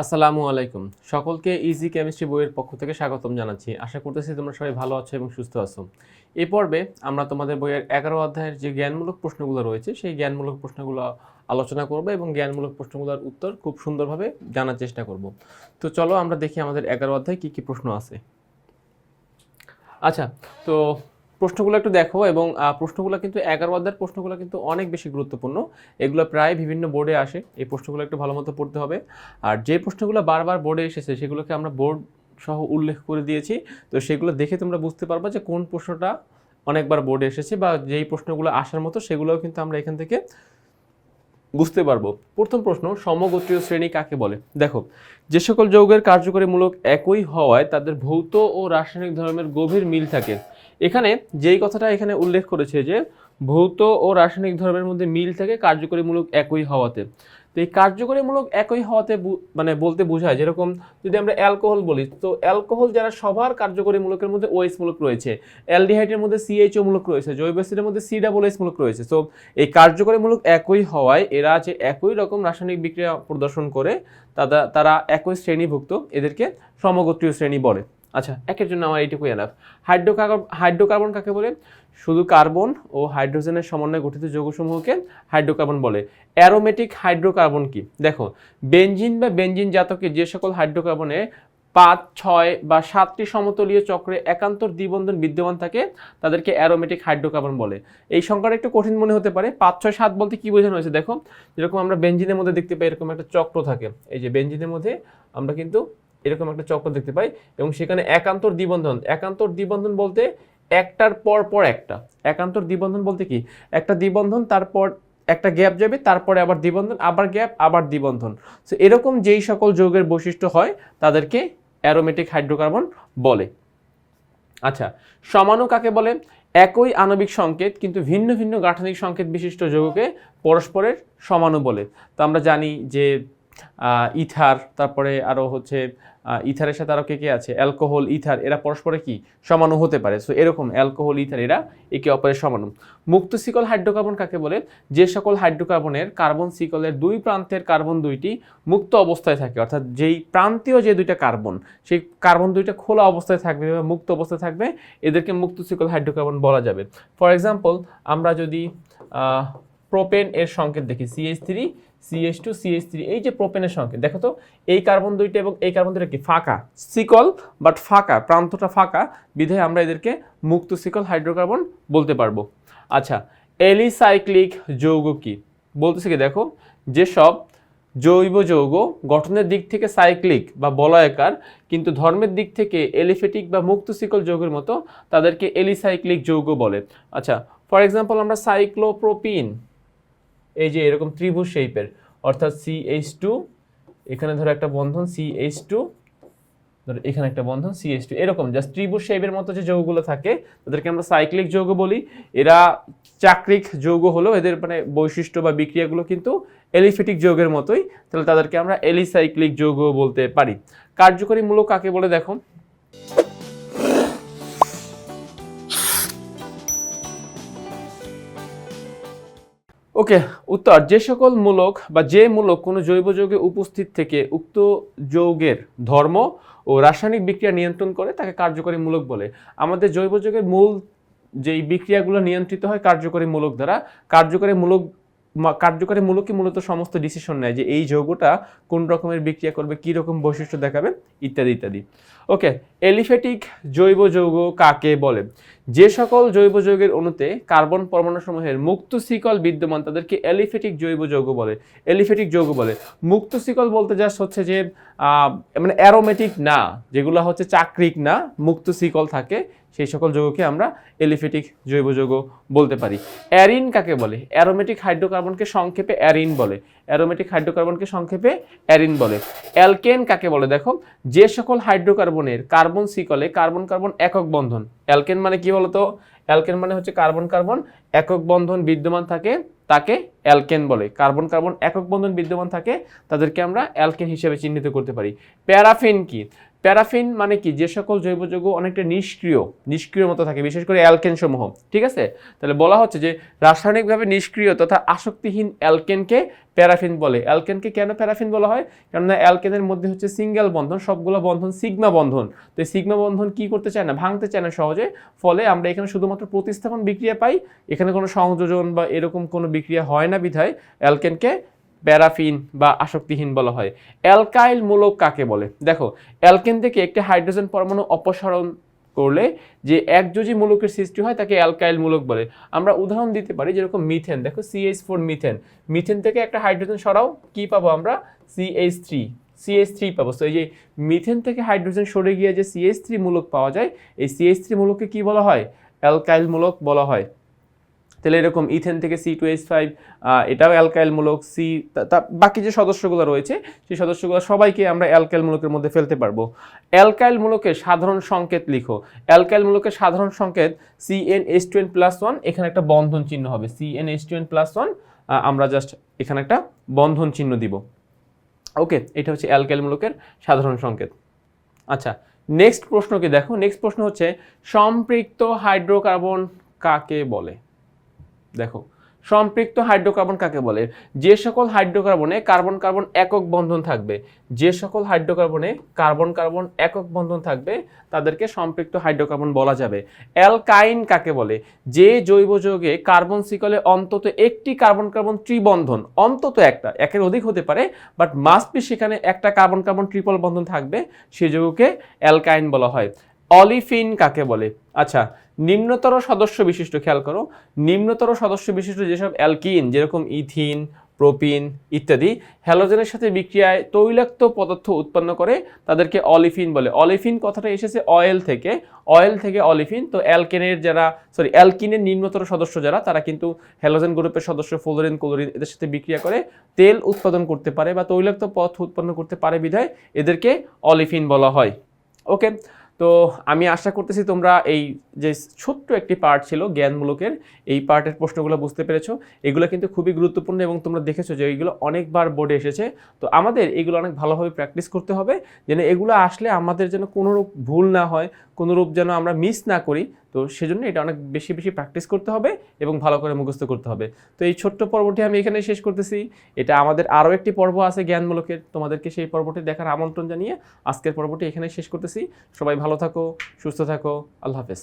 আসসালামু আলাইকুম। সকলকে ইজি কেমিস্ট্রি বইয়ের পক্ষ থেকে স্বাগতম জানাচ্ছি। আশা করতেছি তোমরা সবাই ভালো আছো এবং সুস্থ আছো। এই পর্বে আমরা তোমাদের বইয়ের এগারো অধ্যায়ের যে জ্ঞানমূলক প্রশ্নগুলো রয়েছে, সেই জ্ঞানমূলক প্রশ্নগুলো আলোচনা করব এবং জ্ঞানমূলক প্রশ্নগুলোর উত্তর খুব সুন্দরভাবে জানার চেষ্টা করব। তো চলো আমরা দেখি আমাদের এগারো অধ্যায় কী কী প্রশ্ন আছে। আচ্ছা তো প্রশ্নগুলো একটু দেখো এবং প্রশ্নগুলো কিন্তু এগারো অধ্যায়ের প্রশ্নগুলো কিন্তু অনেক বেশি গুরুত্বপূর্ণ। এগুলো প্রায় বিভিন্ন বোর্ডে আসে, এই প্রশ্নগুলো একটু ভালো মতো পড়তে হবে। আর যে প্রশ্নগুলো বারবার বোর্ডে এসেছে, সেগুলোকে আমরা বোর্ড সহ উল্লেখ করে দিয়েছি। তো সেগুলো দেখে তোমরা বুঝতে পারবা যে কোন প্রশ্নটা অনেকবার বোর্ডে এসেছে বা যেই প্রশ্নগুলো আসার মতো, সেগুলোও কিন্তু আমরা এখান থেকে বুঝতে পারব। প্রথম প্রশ্ন, সমগোত্রীয় শ্রেণি কাকে বলে? দেখো, যে সকল যৌগের কার্যকরীমূলক একই হওয়ায় তাদের ভৌত ও রাসায়নিক ধর্মের গভীর মিল থাকে। এখানে যেই কথাটা এখানে উল্লেখ করেছে যে, ভৌত ও রাসায়নিক ধর্মের মধ্যে মিল থাকে কার্যকরীমূলক একই হওয়াতে। তো এই কার্যকরীমূলক একই হওয়াতে মানে বলতে বোঝায় যেরকম যদি আমরা অ্যালকোহল বলি, তো অ্যালকোহল যারা সবার কার্যকরীমূলকের মধ্যে ওএস মূলক রয়েছে, অ্যালডিহাইডের মধ্যে সিএইচও মূলক রয়েছে, জৈব অ্যাসিডের মধ্যে সি ডাবল এস মূলক রয়েছে। তো এই কার্যকরীমূলক একই হওয়ায় এরা যে একই রকম রাসায়নিক বিক্রিয়া প্রদর্শন করে তারা তারা একই শ্রেণীভুক্ত, এদেরকে সমগোত্রীয় শ্রেণি বলে। আচ্ছা একের জন্য আমার এইটুকুই এনাফ হাইড্রোকার্বন হাইড্রোকার্বন কাকে বলে? শুধু কার্বন ও হাইড্রোজেনের সমন্বয়ে গঠিত যৌগসমূহকে হাইড্রোকার্বন বলে। অ্যারোমেটিক হাইড্রোকার্বন কি? দেখো বেঞ্জিন বা বেঞ্জিন জাতকে যে সকল হাইড্রোকার্বনে পাঁচ, ছয় বা সাতটি সমতলীয় চক্রে একান্তর দ্বিবন্ধন বিদ্যমান থাকে, তাদেরকে অ্যারোমেটিক হাইড্রোকার্বন বলে। এই সংখ্যাটা একটু কঠিন মনে হতে পারে। পাঁচ, ছয়, সাত বলতে কি বোঝানো হয়েছে? দেখো, যেরকম আমরা বেঞ্জিনের মধ্যে দেখতে পাই, এরকম একটা চক্র থাকে। এই যে বেঞ্জিনের মধ্যে আমরা কিন্তু এরকম একটা চক্র দেখতে পাই এবং সেখানে একান্তর দ্বিবন্ধন। একান্তর দ্বিবন্ধন বলতে একটার পর পর একটা। একান্তর দ্বিবন্ধন বলতে কি? একটা দ্বিবন্ধন, তারপর একটা গ্যাপ যাবে, তারপরে আবার দ্বিবন্ধন, আবার গ্যাপ, আবার দ্বিবন্ধন। সো এরকম যেই সকল যৌগের বৈশিষ্ট্য হয়, তাদেরকে অ্যারোমেটিক হাইড্রোকার্বন বলে। আচ্ছা সমাণু কাকে বলে? একই আণবিক সংকেত, কিন্তু ভিন্ন ভিন্ন গাঠনিক সংকেত বিশিষ্ট যৌগকে পরস্পরের সমাণু বলে। তো আমরা জানি যে ইথার, তারপরে আরও হচ্ছে ইথারের সাথে আরও কে কে আছে? অ্যালকোহল, ইথার, এরা পরস্পরে কি? সমাণু হতে পারে। সো এরকম অ্যালকোহল, ইথার, এরা একে অপরের সমাণু মুক্ত শিকল হাইড্রোকার্বন কাকে বলে? যে সকল হাইড্রোকার্বনের কার্বন শিকলের দুই প্রান্তের কার্বন দুইটি মুক্ত অবস্থায় থাকে। অর্থাৎ যেই প্রান্তীয় যে দুইটা কার্বন, সেই কার্বন দুইটা খোলা অবস্থায় থাকবে বা মুক্ত অবস্থায় থাকবে, এদেরকে মুক্ত শিকল হাইড্রোকার্বন বলা যাবে। ফর এক্সাম্পল আমরা যদি প্রোপেন এর সংকেত দেখি CH three CH two CH three এই যে প্রোপেনের সংকেত, দেখো তো, এই কার্বন দুইটা এবং এই কার্বন দুইটা কি? ফাঁকা সিকল বাট ফাঁকা, প্রান্তটা ফাঁকা বিধায় আমরা এদেরকে মুক্ত সিকল হাইড্রোকার্বন বলতে পারব। আচ্ছা এলিসাইক্লিক যৌগ কি? বলতেছে কি, দেখো যেসব জৈব যৌগ গঠনের দিক থেকে সাইক্লিক বা বলয়াকার, কিন্তু ধর্মের দিক থেকে এলিফেটিক বা মুক্ত সিকল যৌগের মতো তাদেরকে এলিসাইক্লিক যৌগ বলে। আচ্ছা ফর এক্সাম্পল আমরা সাইক্লোপ্রোপিন এই যে এরকম ত্রিভুজ শেপের অর্থাৎ সি এইচ টু এখানে ধরো একটা বন্ধন সি এইচ টু ধরো এখানে একটা বন্ধন সি এইচ টু এরকম জাস্ট ত্রিভুজ শেপের মতো যে যৌগগুলো থাকে, তাদেরকে আমরা সাইক্লিক যৌগ বলি। এরা চাকরিক যৌগ হলেও এদের মানে বৈশিষ্ট্য বা বিক্রিয়াগুলো কিন্তু এলিফেটিক যৌগের মতোই, তাহলে তাদেরকে আমরা এলিসাইক্লিক যৌগ বলতে পারি। কার্যকরী মূলক কাকে বলে দেখো? ওকে, উত্তর, যে সকল মূলক বা যে মূলক কোনো জৈব যৌগে উপস্থিত থেকে উক্ত যৌগের ধর্ম ও রাসায়নিক বিক্রিয়া নিয়ন্ত্রণ করে তাকে কার্যকরী মূলক বলে। আমাদের জৈব যৌগের মূল যেই বিক্রিয়াগুলো নিয়ন্ত্রিত হয় কার্যকরী মূলক দ্বারা, কার্যকরী মূলক কার্যকরী মূলকই মূলত সমস্ত ডিসিশন নেয় যে এই যৌগটা কোন রকমের বিক্রিয়া করবে, কী রকম বৈশিষ্ট্য দেখাবে, ইত্যাদি ইত্যাদি। ওকে এলিফেটিক জৈব যৌগ কাকে বলে? যে সকল জৈব যৌগের অণুতে কার্বন পরমাণুসমূহের মুক্ত শিকল বিদ্যমান তাদেরকে এলিফেটিক জৈব যৌগ বলে। এলিফেটিক যৌগ বলে। মুক্ত শিকল বলতে জাস্ট হচ্ছে যে মানে অ্যারোমেটিক না, যেগুলো হচ্ছে চাকরিক না, মুক্ত শিকল থাকে। সেই সকল যৌগকে আমরা এলিফেটিক জৈব যৌগ বলতে পারি। অ্যারিন কাকে বলে? অ্যারোমেটিক হাইড্রোকার্বনকে সংক্ষেপে অ্যারিন বলে। অ্যারোমেটিক হাইড্রোকার্বনকে সংক্ষেপে অ্যারিন বলে। অ্যালকেন কাকে বলে দেখো? যে সকল হাইড্রোকার্বনের কার্বন সিকলে কার্বন কার্বন একক বন্ধন। অ্যালকেন মানে কি বলতো? অ্যালকেন মানে হচ্ছে কার্বন কার্বন একক বন্ধন বিদ্যমান থাকে, তাকে অ্যালকেন বলে। কার্বন কার্বন একক বন্ধন বিদ্যমান থাকে, তাদেরকে আমরা অ্যালকেন হিসেবে চিহ্নিত করতে পারি। প্যারাফিন কি? প্যারাফিন মানে কি? যে সকল জৈব যৌগ অনেকটা নিষ্ক্রিয় নিষ্ক্রিয় মতো থাকে, বিশেষ করে অ্যালকেন সমূহ ঠিক আছে? তাহলে বলা হচ্ছে যে রাসায়নিকভাবে নিষ্ক্রিয় তথা আসক্তিহীন অ্যালকেনকে প্যারাফিন বলে। অ্যালকেনকে কেন প্যারাফিন বলা হয়? কেননা অ্যালকেনের মধ্যে হচ্ছে সিঙ্গেল বন্ধন, সবগুলো বন্ধন সিগমা বন্ধন। তো এই সিগমা বন্ধন কি করতে চায় না? ভাঙতে চায় না সহজে। ফলে আমরা এখানে শুধুমাত্র প্রতিস্থাপন বিক্রিয়া পাই। এখানে কোনো সংযোজন বা এরকম কোনো বিক্রিয়া হয় না বিধায় অ্যালকেনকে প্যারাফিন বা আসক্তিহীন বলা হয়। অ্যালকাইল মূলক কাকে বলে? দেখো, অ্যালকেন থেকে একটি হাইড্রোজেন পরমাণু অপসারণ করলে যে একযোজী মূলকের সৃষ্টি হয় তাকে অ্যালকাইল মূলক বলে। আমরা উদাহরণ দিতে পারি যেরকম মিথেন। দেখো সিএইচ ফোর মিথেন। মিথেন থেকে একটা হাইড্রোজেন সরাও, কি পাবো আমরা? সিএইচ থ্রি সিএইচ থ্রি পাবো। তো এই যে মিথেন থেকে হাইড্রোজেন সরে গিয়ে যে সিএইচ থ্রি মূলক পাওয়া যায়, এই সিএইচ থ্রি মূলককে কী বলা হয়? অ্যালকাইল মূলক বলা হয়। তাহলে এরকম ইথেন থেকে সি টু এইচ ফাইভ এটাও অ্যালকাইল মূলক সি বাকি যে সদস্যগুলো রয়েছে, সেই সদস্যগুলো সবাইকে আমরা অ্যালকাইল মূলকের মধ্যে ফেলতে পারব। অ্যালকাইল মূলকের সাধারণ সংকেত লিখো। অ্যালকাইল মূলকের সাধারণ সংকেত C N H two n plus one এখানে একটা বন্ধন চিহ্ন হবে। C N H two n plus one আমরা জাস্ট এখানে একটা বন্ধন চিহ্ন দিব। ওকে, এটা হচ্ছে অ্যালকাইলমূলকের সাধারণ সংকেত। আচ্ছা নেক্সট প্রশ্ন কি দেখো। নেক্সট প্রশ্ন হচ্ছে, সম্পৃক্ত হাইড্রোকার্বন কাকে বলে? দেখো, সম্পৃক্ত হাইড্রোকার্বন কাকে বলে? যে সকল হাইড্রোকার্বনে কার্বন কার্বন একক বন্ধন থাকবে, যে সকল হাইড্রোকার্বনে কার্বন কার্বন একক বন্ধন থাকবে, তাদেরকে সম্পৃক্ত হাইড্রোকার্বন বলা যাবে। অ্যালকাইন কাকে বলে? যে জৈব যৌগে কার্বন সিকলে অন্তত একটি কার্বন কার্বন ত্রিবন্ধন, অন্তত একটা, একের অধিক হতে পারে বাট মাস্ট বি সেখানে একটা কার্বন কার্বন ট্রিপল বন্ধন থাকবে, সে যৌগকে অ্যালকাইন বলা হয়। অলিফিন কাকে বলে? আচ্ছা নিম্নতর সদস্য বিশিষ্ট খেয়াল করো। নিম্নতর সদস্য বিশিষ্ট যেসব অ্যালকিন, যেরকম ইথিন, প্রোপিন ইত্যাদি, হ্যালোজেনের সাথে বিক্রিয়ায় তৈলাক্ত পদার্থ উৎপন্ন করে, তাদেরকে অলিফিন বলে। অলিফিন কথাটা এসেছে অয়েল থেকে। অয়েল থেকে অলিফিন, তো অ্যালকেনের যারা সরি অ্যালকিনের নিম্নতর সদস্য যারা, তারা কিন্তু হ্যালোজেন গ্রুপের সদস্য, ফ্লোরিন, ক্লোরিন এদের সাথে বিক্রিয়া করে তেল উৎপাদন করতে পারে বা তৈলাক্ত পদার্থ উৎপন্ন করতে পারে বিধায় এদেরকে অলিফিন বলা হয়। ওকে তো আমি আশা করতেছি তোমরা এই যে ছোট্ট একটি পার্ট ছিল জ্ঞানমূলকের, এই পার্টের প্রশ্নগুলো বুঝতে পেরেছ। এগুলো কিন্তু খুবই গুরুত্বপূর্ণ এবং তোমরা দেখেছ যে এইগুলো অনেকবার বোর্ডে এসেছে। তো আমাদের এগুলো অনেক ভালোভাবে প্র্যাকটিস করতে হবে, যেন এগুলো আসলে আমাদের যেন কোনোরূপ ভুল না হয়, কোনোরূপ যেন আমরা মিস না করি। তো সেজন্য এটা অনেক বেশি বেশি প্র্যাকটিস করতে হবে এবং ভালো করে মুখস্থ করতে হবে। তো এই ছোট্ট পর্বটি আমি এখানে শেষ করতেছি। এটা আমাদের আরও একটি পর্ব আছে জ্ঞানমূলকের। তোমাদেরকে সেই পর্বটি দেখার আমন্ত্রণ জানিয়ে আজকের পর্বটি এখানে শেষ করতেছি। সবাই ভালো থাকো, সুস্থ থাকো। আল্লাহ হাফেজ।